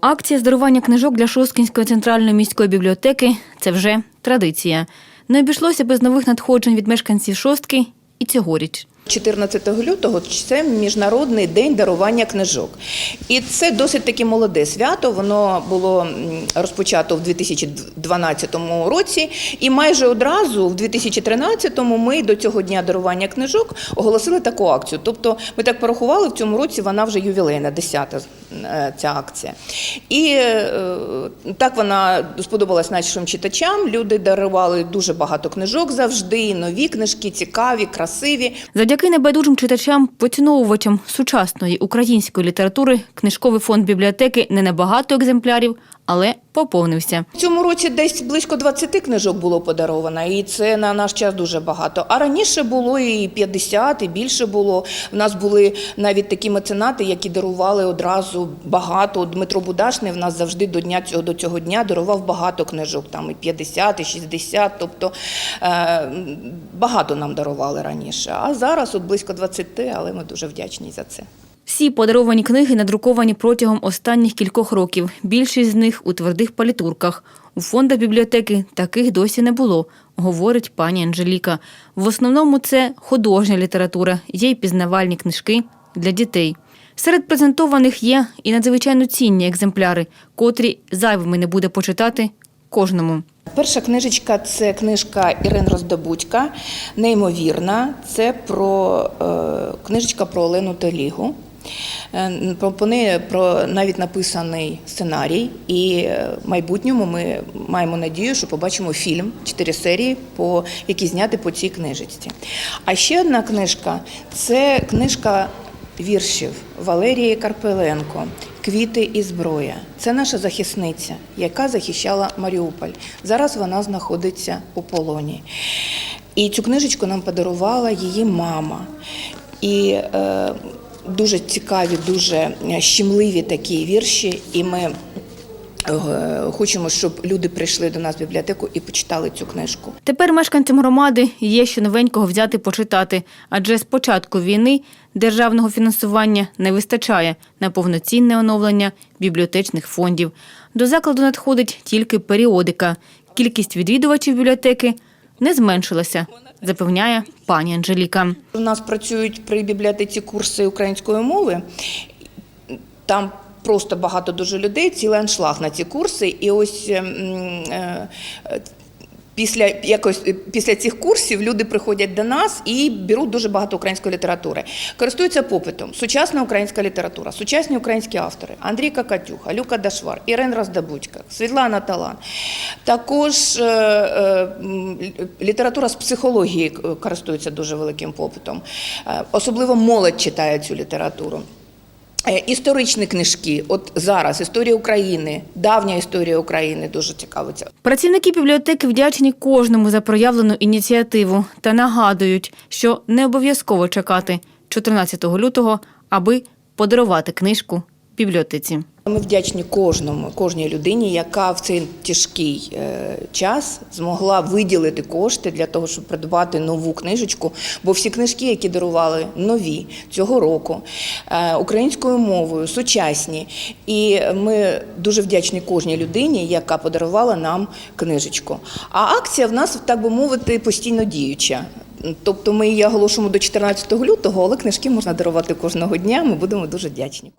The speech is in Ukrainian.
Акція з дарування книжок для Шосткінської центральної міської бібліотеки це вже традиція. Не обійшлося без нових надходжень від мешканців шостки і цьогоріч. 14 лютого це міжнародний день дарування книжок, і це досить таки молоде свято. Воно було розпочато в 2012 році, і майже одразу, в 2013 ми до цього дня дарування книжок оголосили таку акцію. Тобто, ми так порахували в цьому році. Вона вже ювілейна, 10-та е, ця акція. І е, так вона сподобалась нашим читачам. Люди дарували дуже багато книжок завжди. Нові книжки, цікаві, красиві. Завдяки небайдужим читачам, поціновувачам сучасної української літератури, книжковий фонд бібліотеки не набагато екземплярів, але поповнився. В цьому році десь близько 20 книжок було подаровано, і це на наш час дуже багато. А раніше було і 50, і більше було. У нас були навіть такі меценати, які дарували одразу багато. Дмитро Будашний в нас завжди до дня цього до цього дня дарував багато книжок, там і 50, і 60, тобто е, багато нам дарували раніше. А зараз от близько 20, але ми дуже вдячні за це. Всі подаровані книги надруковані протягом останніх кількох років. Більшість з них у твердих палітурках. У фондах бібліотеки таких досі не було, говорить пані Анжеліка. В основному це художня література, є й пізнавальні книжки для дітей. Серед презентованих є і надзвичайно цінні екземпляри, котрі зайвими не буде почитати кожному. Перша книжечка це книжка Ірин Роздобудька, неймовірна. Це про е, книжечка про Олену Телігу. Е, по неї про навіть написаний сценарій, і е, в майбутньому ми маємо надію, що побачимо фільм, чотири серії, по, які зняти по цій книжечці. А ще одна книжка це книжка віршів Валерії Карпеленко Квіти і зброя. Це наша захисниця, яка захищала Маріуполь. Зараз вона знаходиться у полоні. І цю книжечку нам подарувала її мама. І е, дуже цікаві, дуже щемливі такі вірші. І ми хочемо, щоб люди прийшли до нас в бібліотеку і почитали цю книжку. Тепер мешканцям громади є що новенького взяти почитати, адже з початку війни державного фінансування не вистачає на повноцінне оновлення бібліотечних фондів. До закладу надходить тільки періодика. Кількість відвідувачів бібліотеки не зменшилася, запевняє пані Анжеліка. У нас працюють при бібліотеці курси української мови. Там просто багато дуже людей, цілий аншлаг на ці курси. І ось ем, е, після якось е, після цих курсів люди приходять до нас і беруть дуже багато української літератури. Користуються попитом. Сучасна українська література, сучасні українські автори: Андрій Какатюха, Люка Дашвар, Ірен Роздобудька, Світлана Талан. Також е, е, література з психології е, користується дуже великим попитом. Особливо молодь читає цю літературу. Е, Історичні книжки, от зараз історія України, давня історія України дуже цікавиться. Працівники бібліотеки вдячні кожному за проявлену ініціативу та нагадують, що не обов'язково чекати 14 лютого, аби подарувати книжку бібліотеці. Ми вдячні кожному, кожній людині, яка в цей тяжкий е, час змогла виділити кошти для того, щоб придбати нову книжечку. Бо всі книжки, які дарували нові цього року, е, українською мовою, сучасні. І ми дуже вдячні кожній людині, яка подарувала нам книжечку. А акція в нас, так би мовити, постійно діюча. Тобто ми її оголошуємо до 14 лютого, але книжки можна дарувати кожного дня. Ми будемо дуже вдячні.